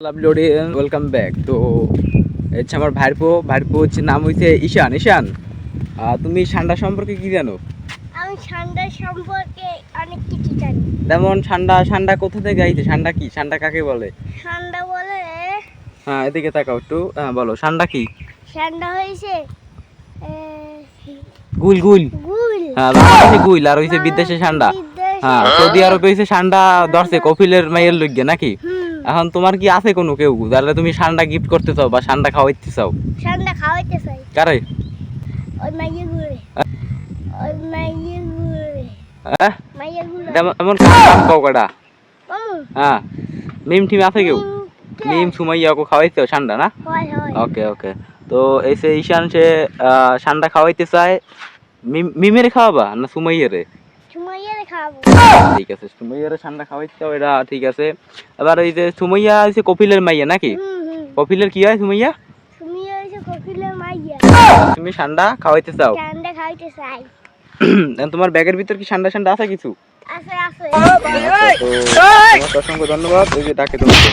Lovely audience welcome back তো হচ্ছে আমার ভাইপো ভাইপো হচ্ছে নাম হইছে ঈশান। ঈশান তুমি ঠান্ডা সম্পর্কে কি জানো? আমি ঠান্ডা সম্পর্কে অনেক কিছু জানি। যেমন ঠান্ডা ঠান্ডা কোথা থেকে আইছে? ঠান্ডা কি? ঠান্ডা কাকে বলে? ঠান্ডা বলে হ্যাঁ এদিকে তাকাও একটু। হ্যাঁ বলো ঠান্ডা কি? ঠান্ডা হয়েছে এ, গুল গুল। গুল। হ্যাঁ বাংলাদেশে গুল আর হইছে বিদেশে ঠান্ডা। হ্যাঁ সৌদি আরবে হইছে ঠান্ডা ধরছে কফিলের মাইয়ের লইগে নাকি? হুম। এখন তোমার কি আছে কোনো কেউ? তাহলে তুমি ঠান্ডা গিফট করতে চাও বা ঠান্ডা খাওয়াইতে চাও? ঠান্ডা খাওয়াইতে চাই। কারে? ওই মাইয়ে ঘুরে ওই মাইয়ে ঘুরে হ্যাঁ? মাইয়ে ঘুরে এমন কাও কাটা? হ্যাঁ। মিম টিম আছে কেউ? মিম সুমাইয়া ওকে খাওয়াইতে ঠান্ডা না? ওকে ওকে। তো এসে ঈশান সে ঠান্ডা খাওয়াইতে চায়। মিমের খাওয়াবা না সুমাইয়ারে? সুমাইয়ে খাব। ঠিক আছে সুমাইয়ারে ঠান্ডা খাওয়াইতে চাও এটা ঠিক আছে। এবার ওই যে সুমাইয়া হচ্ছে কপিলের মাইয়া নাকি? কপিলের কি হয় সুমাইয়া? তুমি হয়েছে কপিলের মাইয়া। তুমি ঠান্ডা খাওয়াইতে চাও? ঠান্ডা খাইতে চাই। তোমার ব্যাগের ভিতর কি ঠান্ডা ঠান্ডা আছে কিছু? আছে আছে। অসংখ্য ধন্যবাদ ওই যে ডাকে তোমাকে